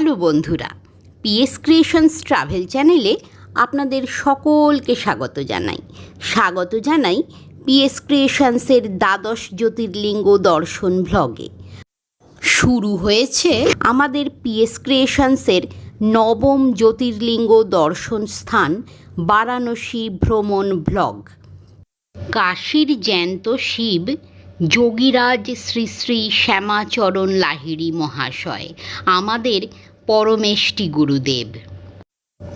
Hello বন্ধুরা PS creations travel চ্যানেলে আপনাদের সকলকে স্বাগত জানাই। স্বাগত জানাই পিএস ক্রিয়েশনসের দ্বাদশ জ্যোতির্লিঙ্গ দর্শন ভ্লগে শুরু হয়েছে আমাদের পিএস ক্রিয়েশনসের নবম জ্যোতির্লিঙ্গ দর্শন স্থান বারাণসী ভ্রমণ ব্লগ কাশীর জ্যান্ত শিব যোগীরাজ শ্রী শ্রী শ্যামাচরণ লাহিড়ী মহাশয়, আমাদের পরমেষ্টি গুরুদেব।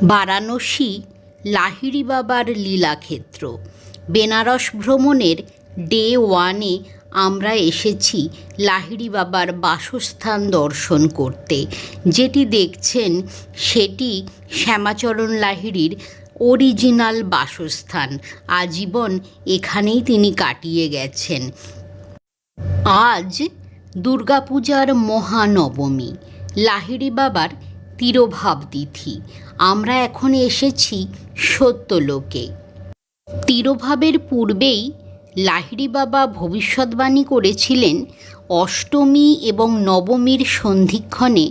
বারাণসী লাহিড়ী বাবার লীলাক্ষেত্র। বেনারস ভ্রমণের ডে ওয়ানে আমরা এসেছি লাহিড়ী বাবার বাসস্থান দর্শন করতে। যেটি দেখছেন সেটি শ্যামাচরণ লাহিড়ির অরিজিনাল বাসস্থান। আজীবন এখানেই তিনি কাটিয়ে গেছেন। আজ দুর্গাপূজার মহানবমী, লাহিড়ি বাবার তিরোভাব তিথি আমরা এখন এসেছি সত্যলোকে। তিরোভাবের পূর্বেই লাহিড়ি বাবা ভবিষ্যৎবাণী করেছিলেন অষ্টমী এবং নবমীর সন্ধিক্ষণে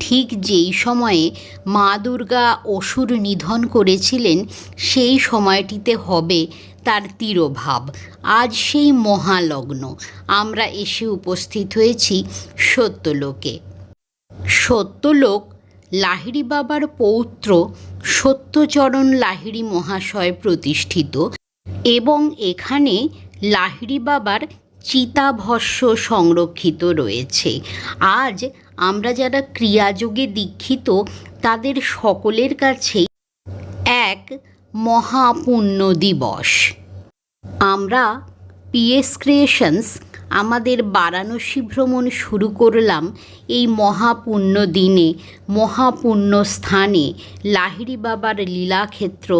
ঠিক যেই সময়ে মা দুর্গা অসুর নিধন করেছিলেন, সেই সময়টিতে হবে তার তিরোভাব। আজ সেই মহালগ্ন। আমরা এসে উপস্থিত হয়েছি সত্যলোকে। সত্যলোক লাহিড়ী বাবার পৌত্র সত্যচরণ লাহিড়ী মহাশয় প্রতিষ্ঠিত এবং এখানে লাহিড়ী বাবার চিতাভস্য সংরক্ষিত রয়েছে। আজ আমরা যারা ক্রিয়াযোগে দীক্ষিত, তাদের সকলের কাছেই এক মহাপুণ্য দিবস। আমরা পিএস ক্রিয়েশনস আমাদের বারাণসী ভ্রমণ শুরু করলাম এই মহাপুণ্য দিনে, মহাপুণ্য স্থানে, লাহিড়ী বাবার লীলাক্ষেত্র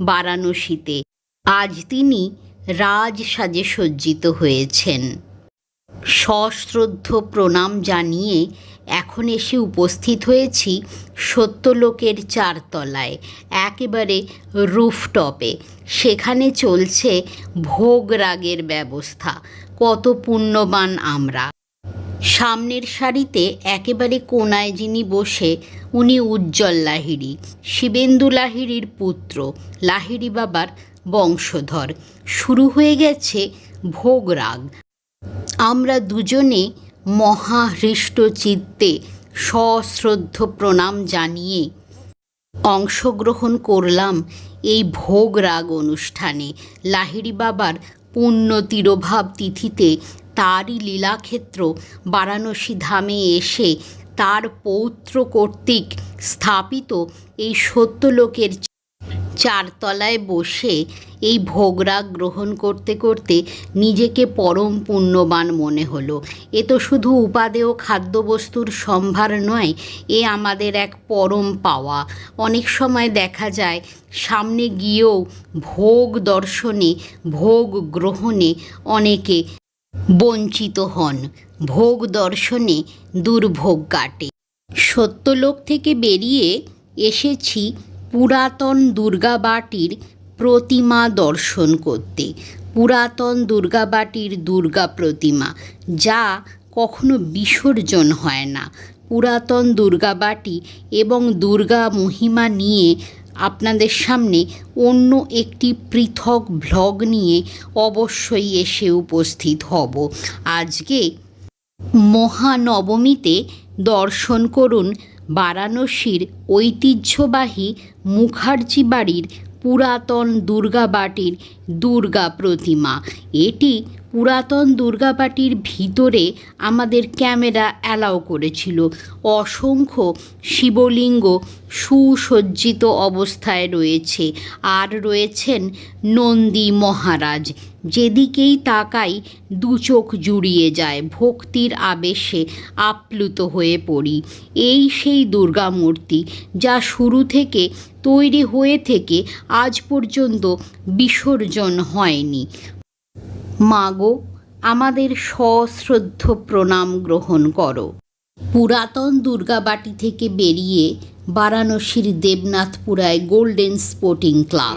বারাণসীতে। আজ তিনি রাজ সাজে সজ্জিত হয়েছেন। সশ্রদ্ধ প্রণাম জানিয়ে এখন এসে উপস্থিত হয়েছি সত্যলোকের চারতলায়, একেবারে রুফটপে। সেখানে চলছে ভোগ রাগের ব্যবস্থা, কত পুণ্যবান আমরা। সামনের সারিতে একেবারে কোনায় যিনি বসে, উনি উজ্জ্বল লাহিড়ী, শিবেন্দু লাহিড়ীর পুত্র, লাহিড়ী বাবার বংশধর। শুরু হয়ে গেছে ভোগরাগ আমরা দুজনে মহাহৃষ্ট চিত্তে সশ্রদ্ধ প্রণাম জানিয়ে অংশগ্রহণ করলাম এই ভোগ রাগ অনুষ্ঠানে। লাহিড়ী বাবার পুণ্য তিরোভাব তিথিতে তারই লীলাক্ষেত্র বারাণসী ধামে এসে তার পৌত্র কর্তৃক স্থাপিত এই সত্যলোকের চারতলায় বসে এই ভোগরাগ গ্রহণ করতে করতে নিজেকে পরম পুণ্যবান মনে হলো। এ তো শুধু উপাদেয় খাদ্যবস্তুর সম্ভার নয়, এ আমাদের এক পরম পাওয়া। অনেক সময় দেখা যায়, সামনে গিয়েও ভোগ দর্শনে, ভোগ গ্রহণে অনেকে বঞ্চিত হন। ভোগ দর্শনে দুর্ভোগ কাটে। সত্যলোক থেকে বেরিয়ে এসেছি পুরাতন দুর্গাবাটির প্রতিমা দর্শন করতে। পুরাতন দুর্গাবাটির দুর্গা প্রতিমা, যা কখনো বিসর্জন হয় না। পুরাতন দুর্গাবাটি এবং দুর্গা মহিমা নিয়ে আপনাদের সামনে অন্য একটি পৃথক ভ্লগ নিয়ে অবশ্যই এসে উপস্থিত হব। আজকে মহানবমীতে দর্শন করুন বারাণসীর ঐতিহ্যবাহী মুখার্জি বাড়ির পুরাতন দুর্গাবাটির দুর্গা প্রতিমা। এটি পুরাতন দুর্গাবাটির ভিতরে আমাদের ক্যামেরা অ্যালাউ করেছিল। অসংখ্য শিবলিঙ্গ সুসজ্জিত অবস্থায় রয়েছে। আর রয়েছেন নন্দী মহারাজ। যেদিকেই তাকাই, দু চোখ জুড়িয়ে যায়। ভক্তির আবেশে আপ্লুত হয়ে পড়ি। এই সেই দুর্গা মূর্তি যা শুরু থেকে, তৈরি হয়ে থেকে আজ পর্যন্ত বিসর্জন হয়নি। মাগো আমাদের সশ্রদ্ধ প্রণাম গ্রহণ করো পুরাতন দুর্গাবাটি থেকে বেরিয়ে বারাণসীর দেবনাথপুরায় গোল্ডেন স্পোর্টিং ক্লাব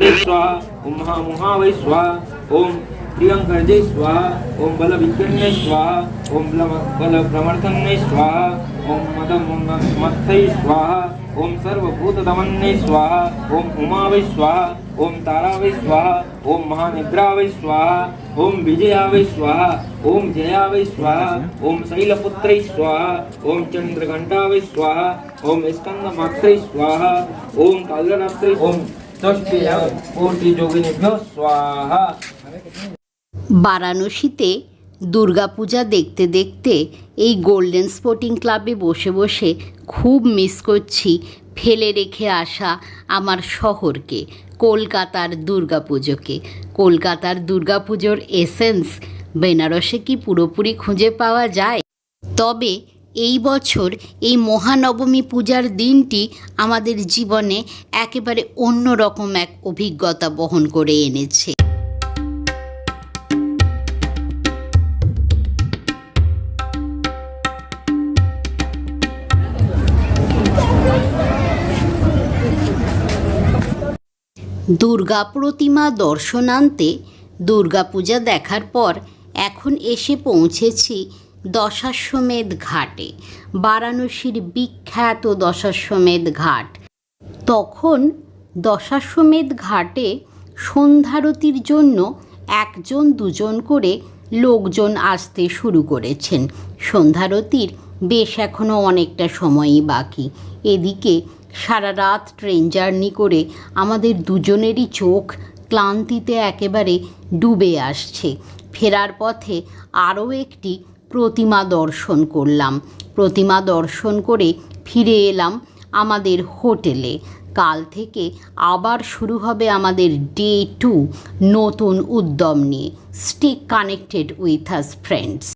प्रियंकर्जय स्वाहा ओम बल विक्रण्य स्वाहा ओम बल प्रवर्तन्य स्वाहा ओम मद मत्थय स्वाहा ओम सर्वभूतदमन्य स्वाहा ओम उमा वै स्वाहा ओम तारा वै स्वाहा ओम महानिद्रा वै स्वाहा ओम विजया वै स्वाहा ओम जया वै स्वाहा ओम शैलपुत्र स्वाहा ओम चंद्रघंटा वै स्वाहा ओम स्कंद मात्र स्वाहा ओम कालरात्र ओम षष्ठी और स्वाहा বারাণসীতে দুর্গাপূজা দেখতে দেখতে এই গোল্ডেন স্পোর্টিং ক্লাবে বসে বসে খুব মিস করছি। ফেলে রেখে আসা আমার শহরকে, কলকাতার দুর্গাপুজোকে। কলকাতার দুর্গাপুজোর এসেন্স বেনারসে কি পুরোপুরি খুঁজে পাওয়া যায়? তবে এই বছর এই মহানবমী পূজার দিনটি আমাদের জীবনে একেবারে অন্যরকম এক অভিজ্ঞতা বহন করে এনেছে। দুর্গা প্রতিমা দর্শনান্তে দুর্গাপূজা দেখার পর এখন এসে পৌঁছেছি দশাশ্বমেধ ঘাটে, বারাণসীর বিখ্যাত দশাশ্বমেধ ঘাট। তখন দশাশ্বমেধ ঘাটে সন্ধ্যারতির জন্য একজন, দুজন করে লোকজন আসতে শুরু করেছেন। সন্ধ্যারতির বেশ এখনও অনেকটা সময়ই বাকি। এদিকে সারা রাত ট্রেন জার্নি করে আমাদের দুজনেরই চোখ ক্লান্তিতে একেবারে ডুবে আসছে। ফেরার পথে আরও একটি প্রতিমা দর্শন করলাম। প্রতিমা দর্শন করে ফিরে এলাম আমাদের হোটেলে। কাল থেকে আবার শুরু হবে আমাদের ডে টু নতুন উদ্যম নিয়ে। Stay connected with us friends